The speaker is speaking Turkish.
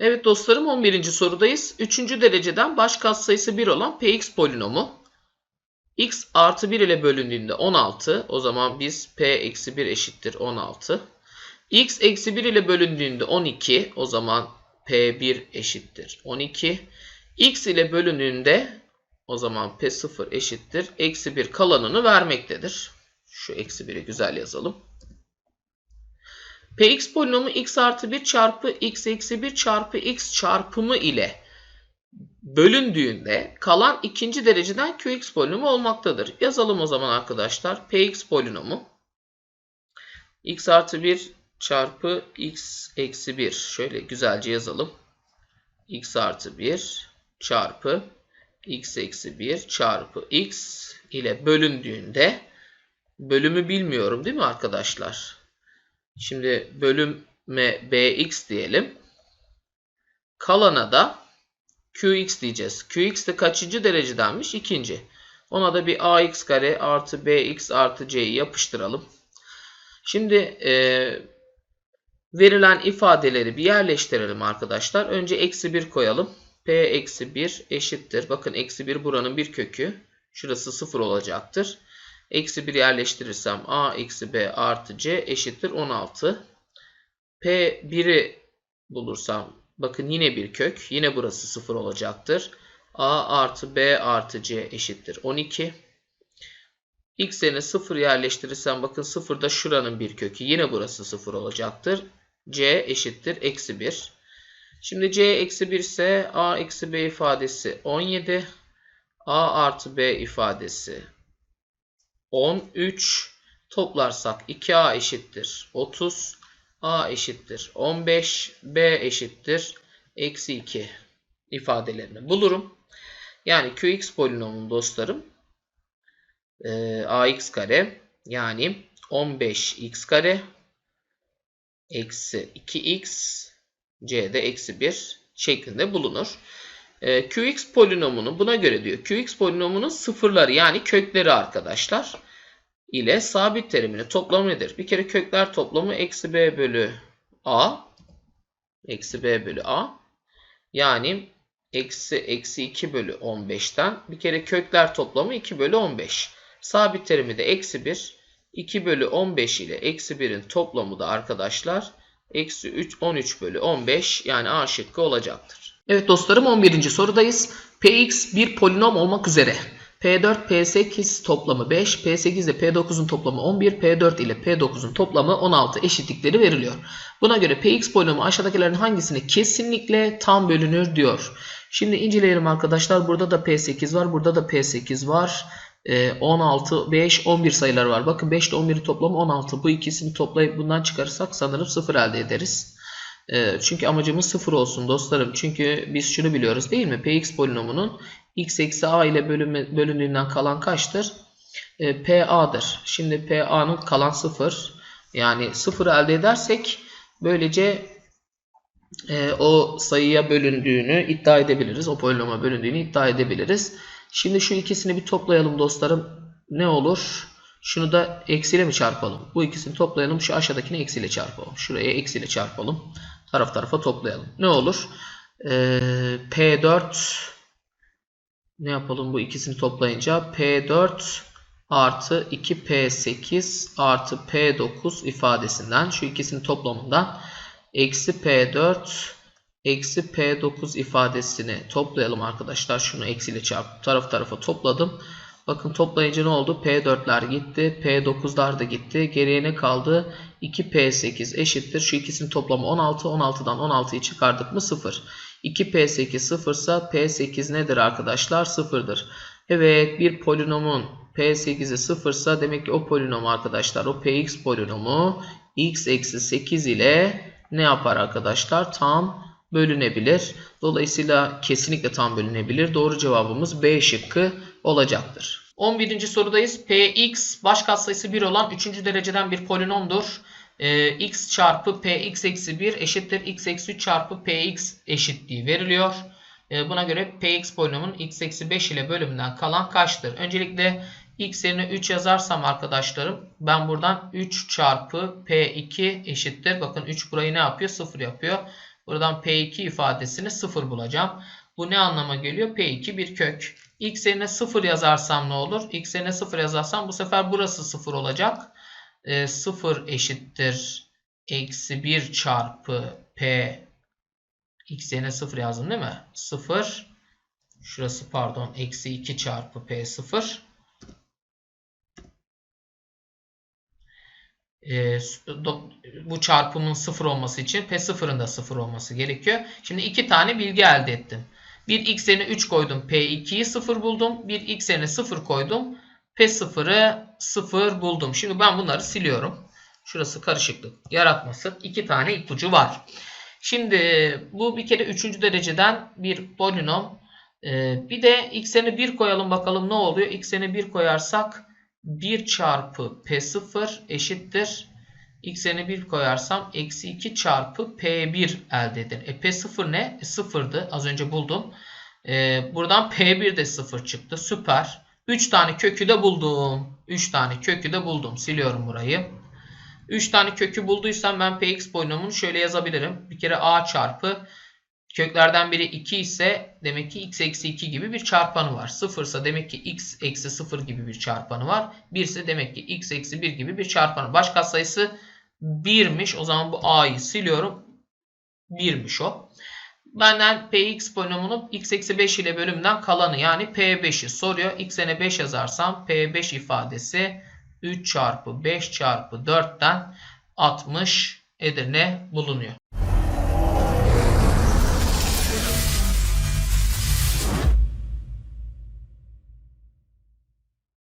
Evet dostlarım 11. sorudayız. 3. dereceden baş katsayısı 1 olan px polinomu x artı 1 ile bölündüğünde 16. O zaman biz p eksi 1 eşittir 16. x eksi 1 ile bölündüğünde 12. O zaman p1 eşittir 12. x ile bölündüğünde o zaman p0 eşittir. Eksi 1 kalanını vermektedir. Şu eksi 1'i güzel yazalım. Px polinomu x artı 1 çarpı x eksi 1 çarpı x çarpımı ile bölündüğünde kalan ikinci dereceden qx polinomu olmaktadır. Yazalım o zaman arkadaşlar. Px polinomu x artı 1 çarpı x eksi 1. Şöyle güzelce yazalım. x artı 1 çarpı x eksi 1 çarpı x ile bölündüğünde bölümü bilmiyorum değil mi arkadaşlar? Şimdi bölüme bx diyelim. Kalana da qx diyeceğiz. Qx de kaçıncı derecedenmiş? İkinci. Ona da bir ax kare artı bx artı c'yi yapıştıralım. Şimdi e, verilen ifadeleri bir yerleştirelim arkadaşlar. Önce eksi 1 koyalım. p eksi 1 eşittir. Bakın eksi 1 buranın bir kökü. Şurası 0 olacaktır. Eksi 1 yerleştirirsem a eksi b artı c eşittir 16. P1'i bulursam bakın yine bir kök. Yine burası 0 olacaktır. a artı b artı c eşittir 12. X yerine 0 yerleştirirsem bakın 0 da şuranın bir kökü. Yine burası 0 olacaktır. c eşittir eksi 1. Şimdi c eksi 1 ise a eksi b ifadesi 17. a artı b ifadesi 13 toplarsak 2a eşittir 30 a eşittir 15 b eşittir eksi 2 ifadelerini bulurum. Yani qx polinomun dostlarım e, ax kare yani 15x kare eksi 2x c'de eksi 1 şeklinde bulunur. E, qx polinomunu buna göre diyor. qx polinomunun sıfırları yani kökleri arkadaşlar ile sabit teriminin toplamı nedir? Bir kere kökler toplamı eksi b bölü a eksi b bölü a yani eksi eksi 2 bölü 15'ten bir kere kökler toplamı 2 bölü 15. Sabit terimi de eksi 1. 2 bölü 15 ile eksi 1'in toplamı da arkadaşlar eksi 3 13 bölü 15 yani a şıkkı olacaktır. Evet dostlarım 11. sorudayız. Px bir polinom olmak üzere. P4, P8 toplamı 5, P8 ile P9'un toplamı 11, P4 ile P9'un toplamı 16 eşitlikleri veriliyor. Buna göre Px polinomu aşağıdakilerin hangisine kesinlikle tam bölünür diyor. Şimdi inceleyelim arkadaşlar. Burada da P8 var, burada da P8 var. 16, 5, 11 sayılar var. Bakın 5 ile 11'in toplamı 16. Bu ikisini toplayıp bundan çıkarırsak sanırım 0 elde ederiz. Çünkü amacımız 0 olsun dostlarım. Çünkü biz şunu biliyoruz değil mi? Px polinomunun x eksi a ile bölünme, bölündüğünden kalan kaçtır? E, PA'dır. Şimdi PA'nın kalan 0. Yani 0 elde edersek böylece e, o sayıya bölündüğünü iddia edebiliriz. O polinoma bölündüğünü iddia edebiliriz. Şimdi şu ikisini bir toplayalım dostlarım. Ne olur? Şunu da eksiyle mi çarpalım? Bu ikisini toplayalım. Şu aşağıdakini eksiyle çarpalım. Şuraya eksiyle çarpalım. Taraf tarafa toplayalım. Ne olur? Ee, P4 ne yapalım bu ikisini toplayınca? P4 artı 2P8 artı P9 ifadesinden şu ikisinin toplamından eksi P4 eksi P9 ifadesini toplayalım arkadaşlar. Şunu eksiyle çarpıp taraf tarafa topladım. Bakın toplayınca ne oldu? P4'ler gitti. P9'lar da gitti. Geriye ne kaldı? 2P8 eşittir. Şu ikisinin toplamı 16. 16'dan 16'yı çıkardık mı? 0. 2P8 0 ise P8 nedir arkadaşlar? 0'dır. Evet bir polinomun P8'i 0 ise demek ki o polinom arkadaşlar o Px polinomu x eksi 8 ile ne yapar arkadaşlar? Tam bölünebilir. Dolayısıyla kesinlikle tam bölünebilir. Doğru cevabımız B şıkkı olacaktır. 11. sorudayız. Px baş katsayısı 1 olan 3. dereceden bir polinomdur. Ee, x çarpı px eksi 1 eşittir x eksi 3 çarpı px eşitliği veriliyor. Ee, buna göre px polinomun x eksi 5 ile bölümünden kalan kaçtır? Öncelikle x yerine 3 yazarsam arkadaşlarım ben buradan 3 çarpı p2 eşittir. Bakın 3 burayı ne yapıyor? 0 yapıyor. Buradan P2 ifadesini 0 bulacağım. Bu ne anlama geliyor? P2 bir kök. X yerine 0 yazarsam ne olur? X yerine 0 yazarsam bu sefer burası 0 olacak. E, 0 eşittir. Eksi 1 çarpı P. X yerine 0 yazdım değil mi? 0. Şurası pardon. Eksi 2 çarpı P0. E, do- bu çarpımın 0 olması için P0'ın da 0 olması gerekiyor. Şimdi iki tane bilgi elde ettim. Bir x yerine 3 koydum. P2'yi 0 buldum. Bir x yerine 0 koydum. P0'ı 0 buldum. Şimdi ben bunları siliyorum. Şurası karışıklık yaratmasın. İki tane ipucu var. Şimdi bu bir kere 3. dereceden bir polinom. Ee, bir de x yerine 1 koyalım bakalım ne oluyor. x yerine 1 koyarsak 1 çarpı P0 eşittir. X yerine 1 koyarsam eksi 2 çarpı P1 elde eder. E P0 ne? E, 0'dı. Az önce buldum. E, buradan P1 de 0 çıktı. Süper. 3 tane kökü de buldum. 3 tane kökü de buldum. Siliyorum burayı. 3 tane kökü bulduysam ben Px polinomunu şöyle yazabilirim. Bir kere A çarpı köklerden biri 2 ise demek ki x eksi 2 gibi bir çarpanı var. 0 ise demek ki x eksi 0 gibi bir çarpanı var. 1 ise demek ki x eksi 1 gibi bir çarpanı. Baş katsayısı 1'miş. O zaman bu a'yı siliyorum. 1'miş o. Benden px polinomunu x eksi 5 ile bölümden kalanı yani p5'i soruyor. x'e 5 yazarsam p5 ifadesi 3 çarpı 5 çarpı 4'ten 60 Edirne bulunuyor.